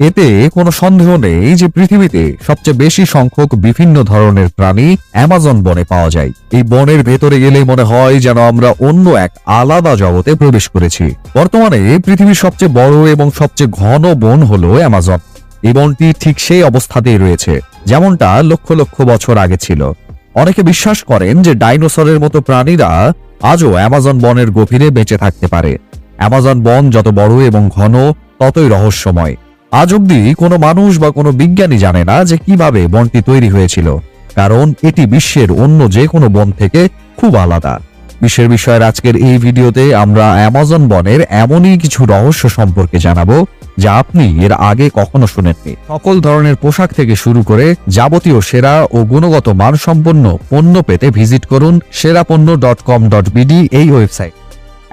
এতে কোনো সন্দেহ নেই যে পৃথিবীতে সবচেয়ে বেশি সংখ্যক বিভিন্ন ধরনের প্রাণী অ্যামাজন বনে পাওয়া যায়। এই বনের ভেতরে গেলে মনে হয় যেন আমরা অন্য এক আলাদা জগতে প্রবেশ করেছি। বর্তমানে পৃথিবীর সবচেয়ে বড় এবং সবচেয়ে ঘন বন হল অ্যামাজন। এই বনটি ঠিক সেই অবস্থাতেই রয়েছে, যেমনটা লক্ষ লক্ষ বছর আগে ছিল। অনেকে বিশ্বাস করেন যে ডাইনোসরের মতো প্রাণীরা আজও অ্যামাজন বনের গভীরে বেঁচে থাকতে পারে। অ্যামাজন বন যত বড় এবং ঘন, ততই রহস্যময়। আজ অব্দি কোনো মানুষ বা কোনো বিজ্ঞানী জানে না যে কীভাবে বনটি তৈরি হয়েছিল, কারণ এটি বিশ্বের অন্য যে কোনো বন থেকে খুব আলাদা। বিশ্বের বিষয়ের আজকের এই ভিডিওতে আমরা অ্যামাজন বনের এমনই কিছু রহস্য সম্পর্কে জানাব, যা আপনি এর আগে কখনো শুনেননি। সকল ধরনের পোশাক থেকে শুরু করে যাবতীয় সেরা ও গুণগত মানসম্পন্ন পণ্য পেতে ভিজিট করুন সেরাপণ্য ডট কম ডট বিডি এই ওয়েবসাইট।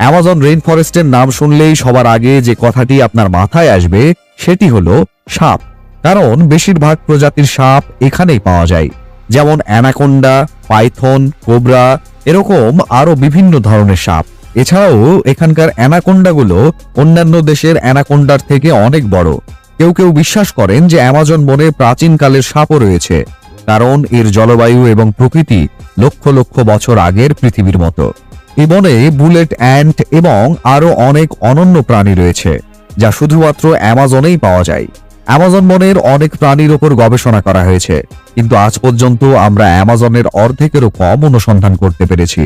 অ্যামাজন রেইন ফরেস্টের নাম শুনলেই সবার আগে যে কথাটি আপনার মাথায় আসবে, সেটি হলো সাপ। কারণ বেশিরভাগ প্রজাতির সাপ এখানেই পাওয়া যায়। যেমন অ্যানাকোন্ডা, পাইথন, কোবরা, এরকম আরও বিভিন্ন ধরনের সাপ। এছাড়াও এখানকার অ্যানাকোন্ডাগুলো অন্যান্য দেশের অ্যানাকোন্ডার থেকে অনেক বড়। কেউ কেউ বিশ্বাস করেন যে অ্যামাজন বনে প্রাচীনকালের সাপও রয়েছে। কারণ এর জলবায়ু এবং প্রকৃতি লক্ষ লক্ষ বছর আগের পৃথিবীর মতো। এই বনে বুলেট অ্যান্ট এবং আরও অনেক অনন্য প্রাণী রয়েছে, যা শুধুমাত্র অ্যামাজনেই পাওয়া যায়। অ্যামাজন বনের অনেক প্রাণীর ওপর গবেষণা করা হয়েছে, কিন্তু আজ পর্যন্ত আমরা অ্যামাজনের অর্ধেকেরও কম অনুসন্ধান করতে পেরেছি।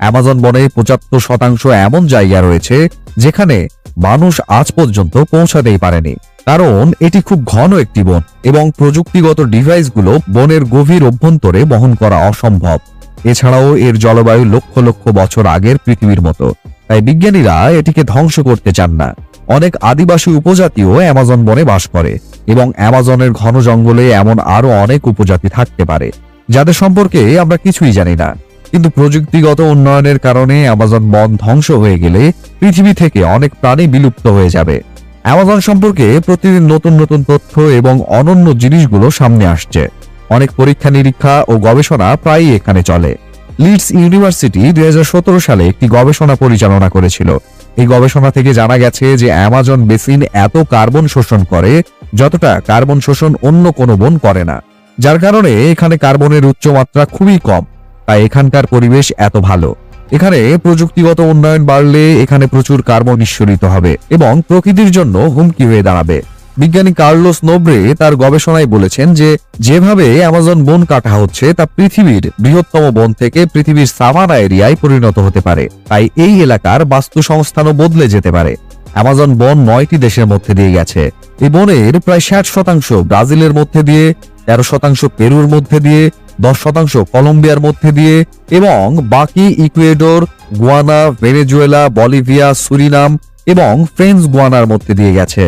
অ্যামাজন বনে পঁচাত্তর শতাংশ এমন জায়গা রয়েছে, যেখানে মানুষ আজ পর্যন্ত পৌঁছাতেই পারেনি। কারণ এটি খুব ঘন একটি বন এবং প্রযুক্তিগত ডিভাইসগুলো বনের গভীর অভ্যন্তরে বহন করা অসম্ভব। এছাড়াও এর জলবায়ু লক্ষ লক্ষ বছর আগের পৃথিবীর মতো। তাই বিজ্ঞানীরা এটিকে ধ্বংস করতে চান না। অনেক আদিবাসী উপজাতিও অ্যামাজন বনে বাস করে এবং অ্যামাজনের ঘন জঙ্গলে এমন আরও অনেক উপজাতি থাকতে পারে, যাদের সম্পর্কে আমরা কিছুই জানি না। কিন্তু প্রযুক্তিগত উন্নয়নের কারণে অ্যামাজন বন ধ্বংস হয়ে গেলে পৃথিবী থেকে অনেক প্রাণী বিলুপ্ত হয়ে যাবে। অ্যামাজন সম্পর্কে প্রতিদিন নতুন নতুন তথ্য এবং অনন্য জিনিসগুলো সামনে আসছে। অনেক পরীক্ষা, নিরীক্ষা ও গবেষণা প্রায়ই এখানে চলে। লিডস ইউনিভার্সিটি দুই হাজার সতেরো সালে একটি গবেষণা পরিচালনা করেছিল। এই গবেষণা থেকে জানা গেছে যে অ্যামাজন বেসিন এত কার্বন শোষণ করে যতটা কার্বন শোষণ অন্য কোনো বন করে না। যার কারণে এখানে কার্বনের উচ্চমাত্রা খুবই কম, তাই এখানকার পরিবেশ এত ভালো। এখানে প্রযুক্তিগত উন্নয়ন বাড়লে এখানে প্রচুর কার্বন নিঃসরিত হবে এবং প্রকৃতির জন্য হুমকি হয়ে দাঁড়াবে। বিজ্ঞানী কার্লোস নোব্রে তার গবেষণায় বলেছেন যে যেভাবে অ্যামাজন বন কাটা হচ্ছে, তা পৃথিবীর বৃহত্তম বন থেকে পৃথিবীর সাভানা এরিয়ায় পরিণত হতে পারে। তাই এই এলাকার বাস্তু সংস্থানও বদলে যেতে পারে। অ্যামাজন বন নয়টি দেশের মধ্যে দিয়ে গেছে। এই বনের প্রায় ষাট শতাংশ ব্রাজিলের মধ্যে দিয়ে, তেরো শতাংশ পেরুর মধ্যে দিয়ে, দশ শতাংশ কলম্বিয়ার মধ্যে দিয়ে এবং বাকি Ecuador, Guyana, Venezuela, Bolivia, Suriname এবং ফ্রেঞ্চ গুয়ানার মধ্যে দিয়ে গেছে।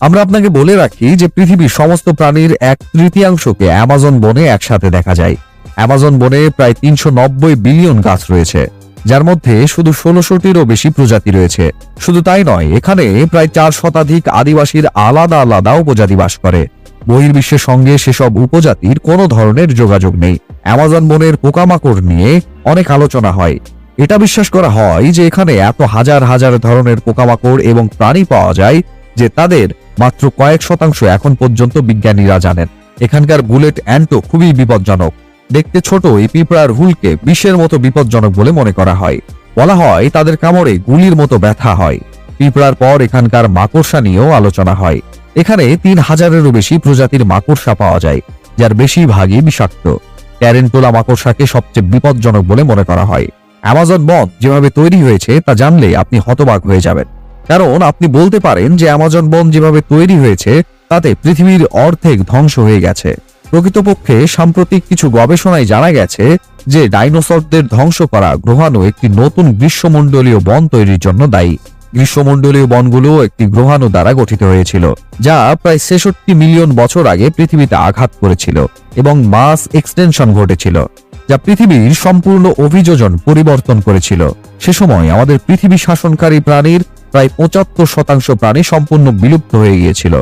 আমরা আপনাকে বলে রাখি যে পৃথিবীর সমস্ত প্রাণীর এক তৃতীয়াংশকে অ্যামাজন বনে একসাথে দেখা যায়। অ্যামাজন বনে প্রায় তিনশো নব্বই বিলিয়ন গাছ রয়েছে, যার মধ্যে শুধু ষোলোশোটিরও বেশি প্রজাতি রয়েছে। শুধু তাই নয়, এখানে প্রায় চার শতাধিক আদিবাসীর আলাদা আলাদা উপজাতি বাস করে। বহির্বিশ্বের সঙ্গে সেসব উপজাতির কোনো ধরনের যোগাযোগ নেই। অ্যামাজন বনের পোকামাকড় নিয়ে অনেক আলোচনা হয়। এটা বিশ্বাস করা হয় যে এখানে এত হাজার হাজার ধরনের পোকামাকড় এবং প্রাণী পাওয়া যায় যে তাদের মাত্র কয়েক শতাংশ এখন পর্যন্ত বিজ্ঞানীরা জানেন। এখানকার বুলেট অ্যান্টো খুবই বিপজ্জনক। দেখতে ছোট, এই পিঁপড়ার হুলকে বিষের মতো বিপজ্জনক বলে মনে করা হয়। বলা হয়, তাদের কামড়ে গুলির মতো ব্যথা হয়। পিঁপড়ার পর এখানকার মাকড়সা নিয়েও আলোচনা হয়। এখানে তিন হাজারেরও বেশি প্রজাতির মাকড়সা পাওয়া যায়, যার বেশিরভাগই বিষাক্ত। ট্যারেন্টোলা মাকড়সাকে সবচেয়ে বিপজ্জনক বলে মনে করা হয়। অ্যামাজন বন যেভাবে তৈরি হয়েছে, তা জানলে আপনি হতবাক হয়ে যাবেন। কারণ আপনি বলতে পারেন যে অ্যামাজন বন যেভাবে তৈরি হয়েছে, তাতে পৃথিবীর অর্ধেক ধ্বংস হয়ে গেছে। প্রকৃতপক্ষে সাম্প্রতিক কিছু গবেষণায় জানা গেছে যে ডাইনোসরদের ধ্বংস করা গ্রহাণু একটি নতুন গ্রীষ্মমণ্ডলীয় বন তৈরির জন্য দায়ী। গ্রীষ্মমণ্ডলীয় বনগুলো একটি গ্রহাণু দ্বারা গঠিত হয়েছিল, যা প্রায় ছেষট্টি মিলিয়ন বছর আগে পৃথিবীতে আঘাত করেছিল এবং মাস এক্সটেনশন ঘটেছিল, যা পৃথিবীর সম্পূর্ণ অভিযোজন পরিবর্তন করেছিল। সে সময় আমাদের পৃথিবী শাসনকারী প্রাণীর প্রায় পঁচাত্তর শতাংশ প্রাণী সম্পূর্ণ বিলুপ্ত হয়ে গিয়েছিল।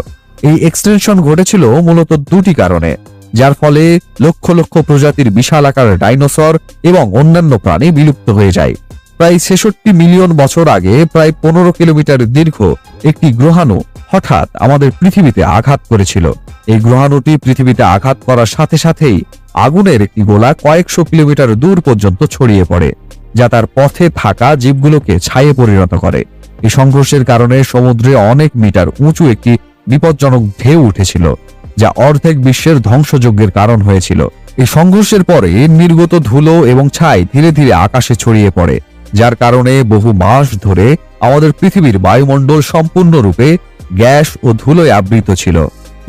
এই এক্সটেনশন ঘটেছিল মূলত দুটি কারণে, যার ফলে লক্ষ লক্ষ প্রজাতির বিশাল আকার ডাইনোসর এবং অন্যান্য প্রাণী বিলুপ্ত হয়ে যায়। প্রায় ছেষট্টি মিলিয়ন বছর আগে প্রায় পনেরো কিলোমিটার দীর্ঘ একটি গ্রহাণু হঠাৎ আমাদের পৃথিবীতে আঘাত করেছিল। এই গ্রহাণুটি পৃথিবীতে আঘাত করার সাথে সাথেই আগুনের একটি গোলা কয়েকশো কিলোমিটার দূর পর্যন্ত ছড়িয়ে পড়ে, যা তার পথে থাকা জীবগুলোকে ছায়ে পরিণত করে। এই সংঘর্ষের কারণে সমুদ্রে অনেক মিটার উঁচু একটি বিপজ্জনক ঢেউ উঠেছিল, যা অর্ধেক বিশ্বের ধ্বংসযজ্ঞের কারণ হয়েছিল। এই সংঘর্ষের পরে নির্গত ধুলো এবং ছাই ধীরে ধীরে আকাশে ছড়িয়ে পড়ে, যার কারণে বহু মাস ধরে আমাদের পৃথিবীর বায়ুমণ্ডল সম্পূর্ণরূপে গ্যাস ও ধুলোয় আবৃত ছিল,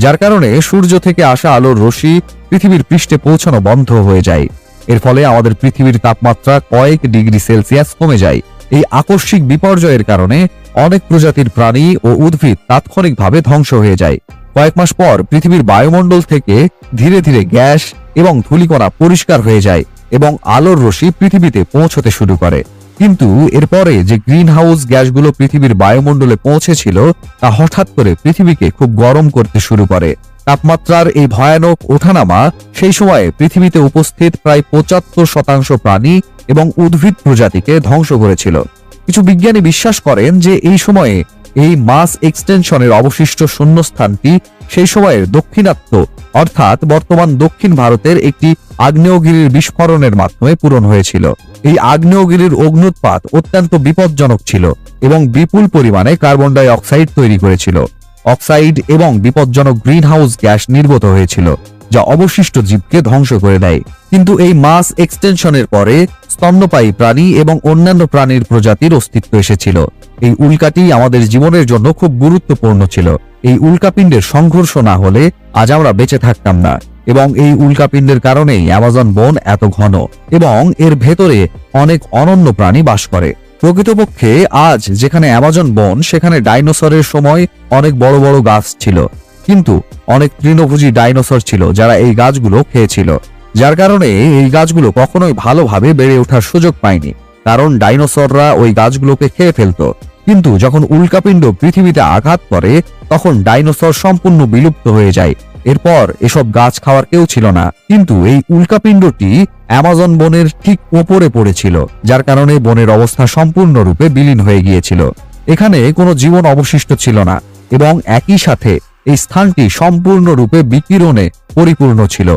যার কারণে সূর্য থেকে আসা আলোর রশ্মি পৃথিবীর পৃষ্ঠে পৌঁছানো বন্ধ হয়ে যায়। এর ফলে আমাদের পৃথিবীর তাপমাত্রা কয়েক ডিগ্রি সেলসিয়াস কমে যায় এই আকস্মিক বিপর্যয়ের কারণে অনেক প্রজাতির প্রাণী ও উদ্ভিদ তাৎক্ষণিকভাবে ধ্বংস হয়ে যায়। কয়েক মাস পর পৃথিবীর বায়ুমণ্ডল থেকে ধীরে ধীরে গ্যাস এবং ধূলিকণা পরিষ্কার হয়ে যায় এবং আলোর রশ্মি পৃথিবীতে পৌঁছতে শুরু করে। কিন্তু এরপরে যে গ্রিন হাউস গ্যাসগুলো পৃথিবীর বায়ুমণ্ডলে পৌঁছেছিল, তা হঠাৎ করে পৃথিবীকে খুব গরম করতে শুরু করে। তাপমাত্রার এই ভয়ানক ওঠানামা সেই সময়ে পৃথিবীতে উপস্থিত প্রায় পঁচাত্তর শতাংশ প্রাণী এবং উদ্ভিদ প্রজাতিকে ধ্বংস করেছিল। কিছু বিজ্ঞানী বিশ্বাস করেন যে এই সময়ে এই মাস এক্সটেনশনের অবশিষ্ট শূন্যস্থানটি সেই সময়ের দক্ষিণাত্য, অর্থাৎ বর্তমান দক্ষিণ ভারতের একটি আগ্নেয়গিরির বিস্ফোরণের মাধ্যমে পূরণ হয়েছিল। এই আগ্নেয়গিরির অগ্নুৎপাত অত্যন্ত বিপজ্জনক ছিল এবং বিপুল পরিমাণে কার্বন ডাই অক্সাইড তৈরি করেছিল। অক্সাইড এবং বিপজ্জনক গ্রিনহাউস গ্যাস নির্গত হয়েছিল। যা অবশিষ্ট জীবকে ধ্বংস করে দেয়। কিন্তু এই মাস এক্সটেনশনের পরে স্তন্যপায়ী প্রাণী এবং অন্যান্য প্রাণীর প্রজাতির অস্তিত্ব এসেছিল। এই উল্কাটি আমাদের জীবনের জন্য খুব গুরুত্বপূর্ণ ছিল। এই উল্কাপিণ্ডের সংঘর্ষ না হলে আজ আমরা বেঁচে থাকতাম না। এবং এই উল্কাপিণ্ডের কারণেই অ্যামাজন বন এত ঘন এবং এর ভেতরে অনেক অনন্য প্রাণী বাস করে। প্রকৃতপক্ষে আজ যেখানে অ্যামাজন বন, সেখানে ডাইনোসরের সময় অনেক বড় বড় গাছ ছিল। কিন্তু অনেক তৃণভোজী ডাইনোসর ছিল যারা এই গাছগুলো খেয়েছিল। যার কারণে এই গাছগুলো কখনোই ভালোভাবে বেড়ে ওঠার সুযোগ পায়নি। কারণ ডাইনোসররা ওই গাছগুলোকে খেয়ে ফেলতো। কিন্তু যখন উল্কাপিণ্ড পৃথিবীতে আঘাত করে, তখন ডাইনোসর সম্পূর্ণ বিলুপ্ত হয়ে যায়। এরপর এসব গাছ খাওয়ার কেউ ছিল না। কিন্তু এই উল্কাপিণ্ডটি অ্যামাজন বনের ঠিক ওপরে পড়েছিল, যার কারণে বনের অবস্থা সম্পূর্ণরূপে বিলীন হয়ে গিয়েছিল। এখানে কোনো জীবন অবশিষ্ট ছিল না এবং একই সাথে এই স্থানটি সম্পূর্ণরূপে বিকিরণে পরিপূর্ণ ছিল।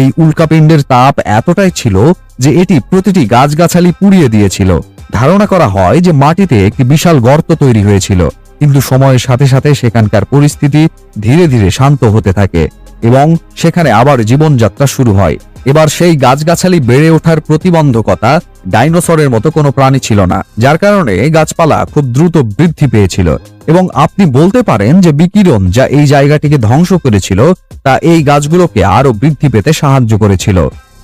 এই উল্কাপিণ্ডের তাপ এতটাই ছিল যে এটি প্রতিটি গাছগাছালি পুড়িয়ে দিয়েছিল। ধারণা করা হয় যে মাটিতে একটি বিশাল গর্ত তৈরি হয়েছিল, কিন্তু সময়ের সাথে সাথে সেখানকার পরিস্থিতি ধীরে ধীরে শান্ত হতে থাকে। এবং সেখানে আবার জীবনযাত্রা শুরু হয়। এবার সেই গাছগাছালি বেড়ে ওঠার প্রতিবন্ধকতা ডাইনোসরের মতো কোনো প্রাণী ছিল না, যার কারণে গাছপালা খুব দ্রুত বৃদ্ধি পেয়েছিল। এবং আপনি বলতে পারেন যে বিকিরণ যা এই জায়গাটিকে ধ্বংস করেছিল, তা এই গাছগুলোকে আরও বৃদ্ধি পেতে সাহায্য করেছিল।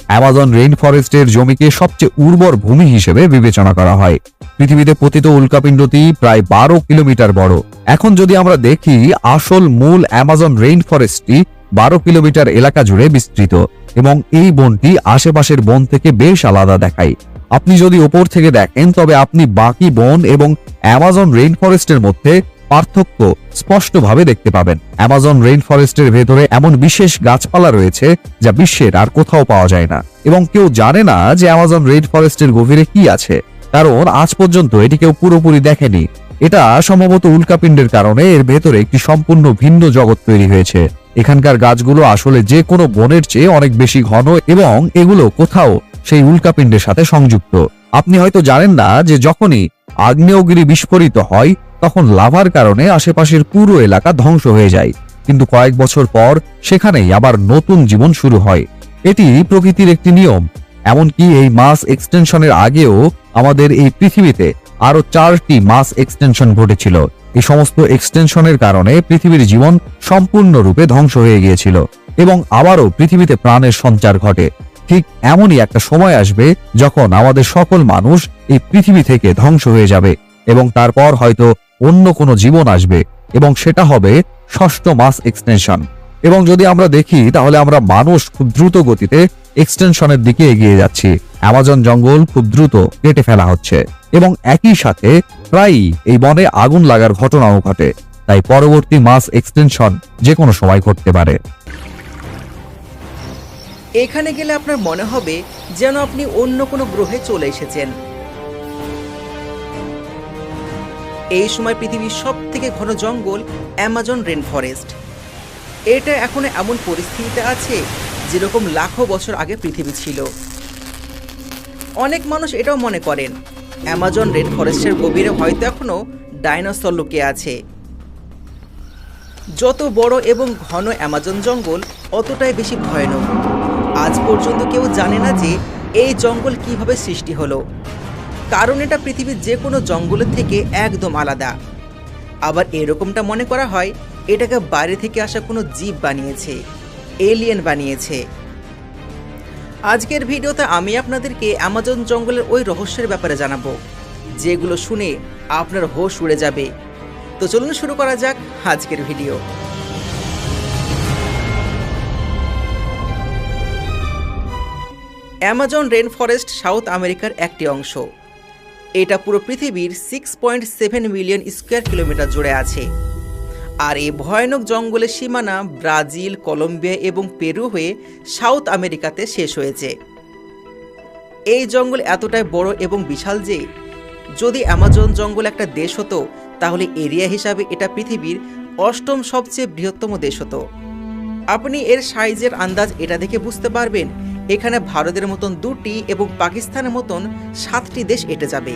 অ্যামাজন রেইন ফরেস্টের জমিকে সবচেয়ে উর্বর ভূমি হিসেবে বিবেচনা করা হয়। পৃথিবীতে পতিত উল্কাপিণ্ডটি প্রায় বারো কিলোমিটার বড়। এখন যদি আমরা দেখি, আসল মূল অ্যামাজন রেইন ফরেস্টটি বারো কিলোমিটার এলাকা জুড়ে বিস্তৃত এবং এই বনটি আশেপাশের বন থেকে বেশ আলাদা দেখায়। আপনি যদি ওপর থেকে দেখেন, তবে আপনি বাকি বন এবং অ্যামাজন রেইন ফরেস্টের মধ্যে পার্থক্য স্পষ্টভাবে দেখতে পাবেন। অ্যামাজন রেইন ফরেস্টের ভেতরে এমন বিশেষ গাছপালা রয়েছে যা বিশ্বের আর কোথাও পাওয়া যায় না। এবং কেউ জানে না যে অ্যামাজন রেইন ফরেস্টের গভীরে কি আছে। কারণ আজ পর্যন্ত এটি কেউ পুরোপুরি দেখেনি। এটা সম্ভবত উল্কাপিণ্ডের কারণে এর ভেতরে একটি সম্পূর্ণ ভিন্ন জগৎ তৈরি হয়েছে। এখানকার গাছগুলো আসলে যে কোনো বনের চেয়ে অনেক বেশি ঘন এবং এগুলো কোথাও সেই উল্কাপিণ্ডের সাথে সংযুক্ত। আপনি হয়তো জানেন না যে যখনই আগ্নেয়গিরি বিস্ফোরিত হয়, তখন লাভার কারণে আশেপাশের পুরো এলাকা ধ্বংস হয়ে যায়। কিন্তু কয়েক বছর পর সেখানেই আবার নতুন জীবন শুরু হয়। এটি প্রকৃতির একটি নিয়ম। এমনকি এই মাস এক্সটেনশনের আগেও আমাদের এই পৃথিবীতে আরও চারটি মাস এক্সটেনশন ঘটেছিল। এই সমস্ত এক্সটেনশনের কারণে পৃথিবীর জীবন সম্পূর্ণরূপে ধ্বংস হয়ে গিয়েছিল এবং আবারও পৃথিবীতে প্রাণের সঞ্চার ঘটে। ঠিক এমনই একটা সময় আসবে যখন আমাদের সকল মানুষ এই পৃথিবী থেকে ধ্বংস হয়ে যাবে এবং তারপর হয়তো অন্য কোনো জীবন আসবে এবং সেটা হবে ষষ্ঠ মাস এক্সটেনশন এবং যদি আমরা দেখি, তাহলে আমরা মানুষ খুব দ্রুত গতিতে এক্সটেনশনের দিকে এগিয়ে যাচ্ছি। অ্যামাজন জঙ্গল খুব দ্রুত কেটে ফেলা হচ্ছে এবং একই সাথে প্রায়ই এই বনে আগুন লাগার ঘটনাও ঘটে, তাই পরবর্তী মাস এক্সটেনশন যে কোনো সময় ঘটতে পারে। এখানে গেলে আপনার মনে হবে যেন আপনি অন্য কোনো গ্রহে চলে এসেছেন। এই সময় পৃথিবীর সব থেকে ঘন জঙ্গল অ্যামাজন রেন ফরেস্ট। এটা এখনও এমন পরিস্থিতিতে আছে যেরকম লাখো বছর আগে পৃথিবী ছিল। অনেক মানুষ এটাও মনে করেন অ্যামাজন রেড ফরেস্টের গভীরে হয়তো এখনও ডাইনোসর লুকিয়ে আছে। যত বড় এবং ঘন অ্যামাজন জঙ্গল, অতটাই বেশি ভয়ানক। আজ পর্যন্ত কেউ জানে না যে এই জঙ্গল কীভাবে সৃষ্টি হলো। কারণ এটা পৃথিবীর যে কোনো জঙ্গলের থেকে একদম আলাদা। আবার এরকমটা মনে করা হয়, এটাকে বাইরে থেকে আসা কোনো জীব বানিয়েছে, এলিয়েন বানিয়েছে। আজকের ভিডিওতে আমি আপনাদেরকে অ্যামাজন জঙ্গলের ওই রহস্যের ব্যাপারে জানাব, যেগুলো শুনে আপনার হোশ উড়ে যাবে। তো চলুন শুরু করা যাক আজকের video. Amazon rain forest South আমেরিকার একটি অংশ। এটা পুরো পৃথিবীর six point seven million square kilometre জুড়ে আছে। আর এই ভয়ানক জঙ্গলের সীমানা ব্রাজিল, কলম্বিয়া এবং পেরু হয়ে সাউথ আমেরিকাতে শেষ হয়েছে। এই জঙ্গল এতটাই বড় এবং বিশাল যে, যদি অ্যামাজন জঙ্গল একটা দেশ হতো, তাহলে এরিয়া হিসাবে এটা পৃথিবীর অষ্টম সবচেয়ে বৃহত্তম দেশ হতো। আপনি এর সাইজের আন্দাজ এটা দেখে বুঝতে পারবেন, এখানে ভারতের মতন দুটি এবং পাকিস্তানের মতন সাতটি দেশ এটে যাবে।